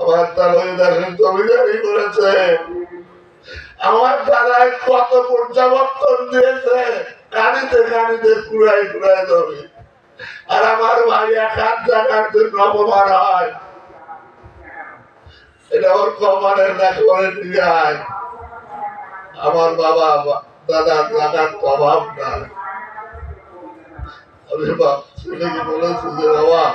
আমার দাদা ওই দেখেন জমিদারি করেছে। আমার দাদায় কত প্রত্যাবর্তন দিয়েছে। কানিতে কানিতে কুড়াই কুড়াই ধরে আর আমার ভাই এক হাত জায়গার জন্য অপমান হয়। এটা ওর কমানের না করে নিয়ে আয় আমার বাবা বা- দাদা জায়গার অভাব নাই। আমি বাপ ছেলেকে বলেছি যে, বাবা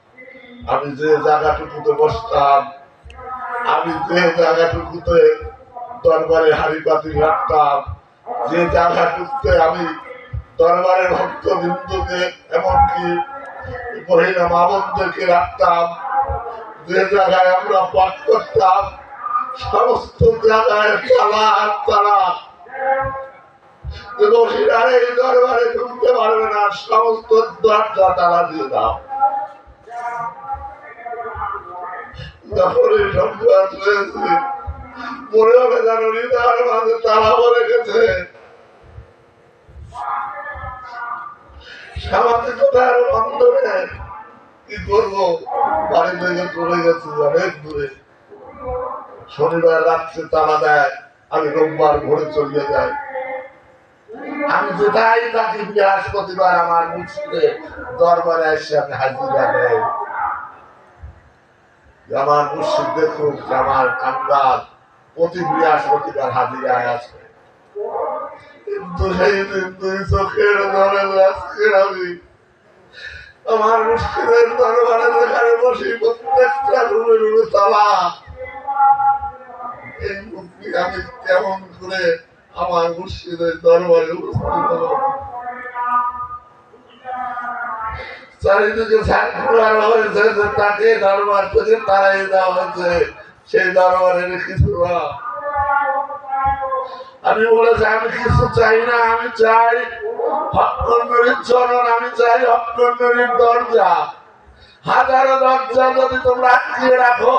আমি যে জায়গাটুকুতে বসতাম, আমি যে জায়গাটুকুতে দরবারে হাড়ি পাতি রাখতাম, যে জায়গাটুকুতে আমি দরবারে ভক্ত বিন্দুকে এমনকি মহিলা মামনদেরকে রাখতাম, যে জায়গায় আমরা পাঠ করতাম, সমস্ত জায়গায় তালা আর তালা বসিরার এই দরবারে ঢুকতে পারবে না, সমস্ত দরজা তালা দিয়ে দাও। হয়েছে মনে হবে হৃদয়ের মাঝে গেছে অনেক দূরে। শনিবার রাত্রে তালা দেয়, আমি রোববার ভোরে চলিয়ে যাই। আমি যেটাই থাকি বৃহস্পতিবার আমার মুসলিমে দরবারে এসে আমি হাজিরা আমার মুর্শিদ দেখুন যে আমার কাঙ্গাল প্রতি বৃহস্পতিবার হাজিরায় আমার মুর্শিদের দরবারে প্রত্যেকটা কেমন করে আমার উপস্থিত চারিদিকে তাকে দরবার থেকে তারাই দেওয়া হয়েছে, সেই দরবারের কিছু না। আমি বলেছি, আমি কিছু চাই না, আমি চাই চরণ, আমি চাই হকন্নরীর দরজা। হাজারো দরজা যদি তোমরা আটকিয়ে রাখো,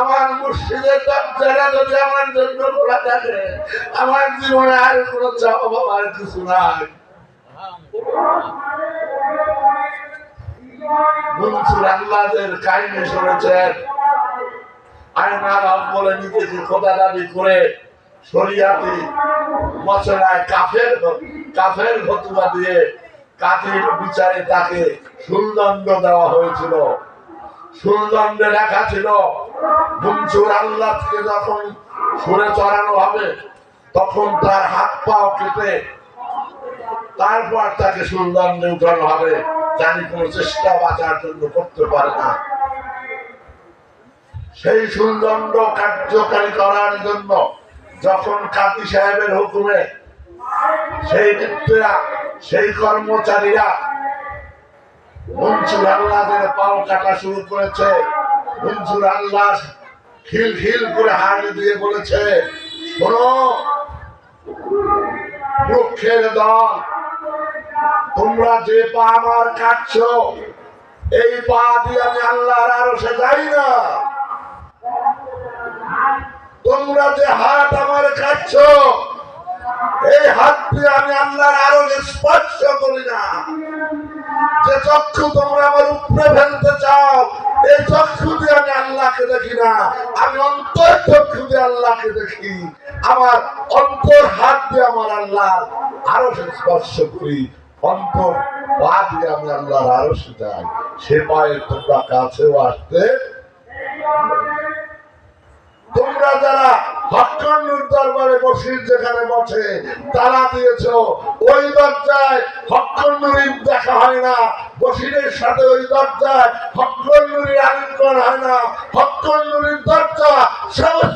আমার মুর্শিদের দরজাটা যদি আমার জন্য খোলা থাকে, আমার জীবনে আর কোনো চাওয়া পাওয়ার কিছু নাই। বিচারে তাকে সুলদণ্ড দেওয়া হয়েছিল। সুলদণ্ডে লেখা ছিল, মনসুর আল্লাহকে যখন সুরে চড়ানো হবে, তখন তার হাত পাও কেটে তারপর তাকে সুলদণ্ডে উঠানো হবে। জানি কোন চেষ্টা বাঁচার জন্য করতে পারে না। সেই সুলদণ্ড কার্যকারী করার জন্য যখন কাতি সাহেবের হুকুমে সেই ব্যক্তিরা, সেই কর্মচারীরা মনসুর আল্লাহের পাও কাটা শুরু করেছে, মনসুর আল্লাহ খিল খিল করে হাড়ি দিয়ে বলেছে, শোনো বৃক্ষের দল তোমরা যে পা আমার কাটছ, এই পা দিয়ে আমি আল্লাহর আরও সে যাই না। তোমরা যে হাত আমার কাটছ, এই হাত দিয়ে আমি আল্লাহর আরও স্পর্শ করি না। যে চক্ষু তোমরা আমার উপরে ফেলতে চাও, এই চক্ষু দিয়ে আমি আল্লাহকে দেখি না। আমি অন্তর চক্ষু দিয়ে আল্লাহকে দেখি। আমার অন্তর হাত দিয়ে আমার আল্লাহ আরও স্পর্শ করি। অন্তর পা আমি আল্লাহর আরও যাই। সে পায়ে তোমরা কাছেও আসতে তোমরা যারা হকন্নুর দরবারে বসির যেখানে বসে তারা দিয়েছ, ওই দরজায় হকন্নুরির দেখা হয় না। বসিরের সাথে ওই দরজায় হকন্নুরির আলিঙ্গন হয় না। হকন্নুরির দরজা সমস্ত